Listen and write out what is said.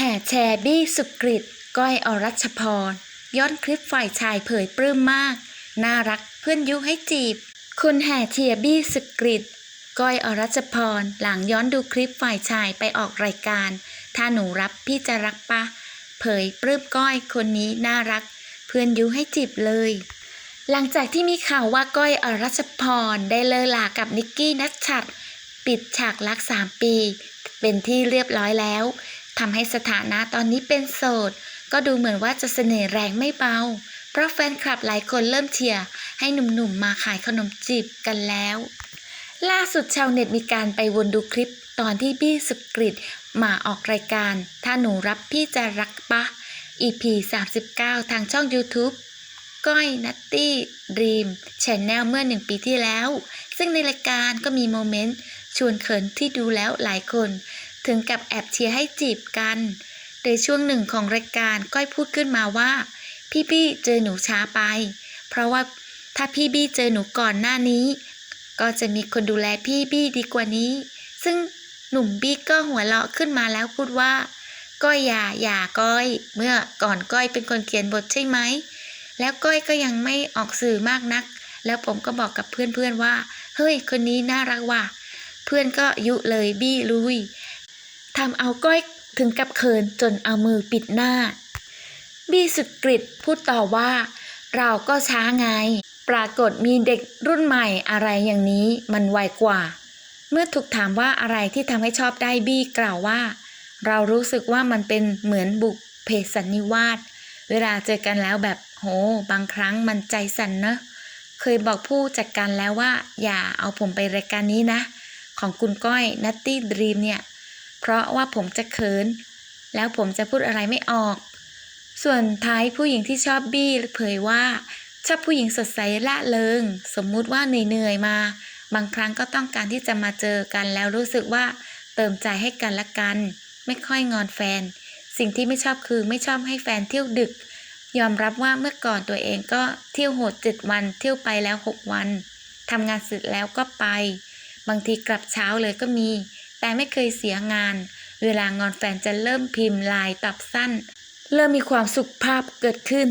แห่แชร์บี้สุกริตก้อยอรัชพร ย้อนคลิปฝ่ายชายเผยปลื้มมาก น่ารักเพื่อนยุให้จีบ คุณแห่เชียร์บี้สุกริตก้อยอรัชพร หลังย้อนดูคลิปฝ่ายชายไปออกรายการ ถ้าหนูรับพี่จะรักปะ เผยปลื้มก้อยคนนี้น่ารัก เพื่อนยุให้จีบเลย หลังจากที่มีข่าวว่าก้อยอรัชพรได้เลิกลากับนิกกี้นัชชัด ปิดฉากรักสามปี เป็นที่เรียบร้อยแล้ว ทำให้สถานะตอนนี้เป็นโสด ก็ดูเหมือนว่าจะเสน่ห์แรงไม่เบา เพราะแฟนคลับหลายคนเริ่มเชียร์ให้หนุ่มๆมาขายขนมจีบกันแล้ว ล่าสุดชาวเน็ตมีการไปวนดูคลิปตอนที่บี้สุกริตมาออกรายการ ถ้าหนูรับพี่จะรักปะ EP 39 ทางช่อง YouTube ก้อยนัตตี้ดีมชแนลเมื่อหนึ่งปีที่แล้ว ซึ่งในรายการก็มีโมเมนต์ชวนเขินที่ดูแล้วหลายคน ถึงกับแอบเชียร์ให้จีบกัน โดยช่วงหนึ่งของรายการก้อยพูดขึ้นมาว่า พี่บี้เจอหนูช้าไป เพราะว่าถ้าพี่บี้เจอหนูก่อนหน้านี้ ก็จะมีคนดูแลพี่บี้ดีกว่านี้ ซึ่งหนุ่มบี้ก็หัวเราะขึ้นมาแล้วพูดว่า ก้อยอย่าอย่าก้อย เมื่อก่อนก้อยเป็นคนเขียนบทใช่ไหม แล้วก้อยก็ยังไม่ออกสื่อมากนัก แล้วผมก็บอกกับเพื่อนๆว่า เฮ้ย คนนี้น่ารักว่ะ เพื่อนก็ยุเลยบี้ลุย ทำเอาก้อยถึงกับเขินจนเอามือปิดหน้า บี้สุดกริตพูดต่อว่า เราก็ช้าไง ปรากฏมีเด็กรุ่นใหม่อะไรอย่างนี้มันไวกว่า เมื่อถูกถามว่าอะไรที่ทำให้ชอบได้บี้กล่าวว่า เรารู้สึกว่ามันเป็นเหมือนบุกเพสันนิวาสเวลาเจอกันแล้วแบบโห บางครั้งมันใจสั่นเนอะเคยบอกผู้จัดการแล้วว่า อย่าเอาผมไปรายการนี้นะ ของคุณก้อยนัตตี้ดรีมเนี่ย เพราะว่าผมจะเขิน แล้วผมจะพูดอะไรไม่ออก ส่วนท้ายผู้หญิงที่ชอบบี้เผยว่า ชอบผู้หญิงสดใสละเริง สมมุติว่าเหนื่อยๆมา บางครั้งก็ต้องการที่จะมาเจอกันแล้วรู้สึกว่าเติมใจให้กันละกัน ไม่ค่อยงอนแฟน สิ่งที่ไม่ชอบคือไม่ชอบให้แฟนเที่ยวดึก ยอมรับว่าเมื่อก่อนตัวเองก็เที่ยวโหดเจ็ดวัน เที่ยวไปแล้วหกวันทำงานเสร็จแล้วก็ไป บางทีกลับเช้าเลยก็มี แต่ไม่เคยเสียงาน เวลางอนแฟนจะเริ่มพิมพ์ลายตอบสั้น เริ่มมีความสุขภาพเกิดขึ้น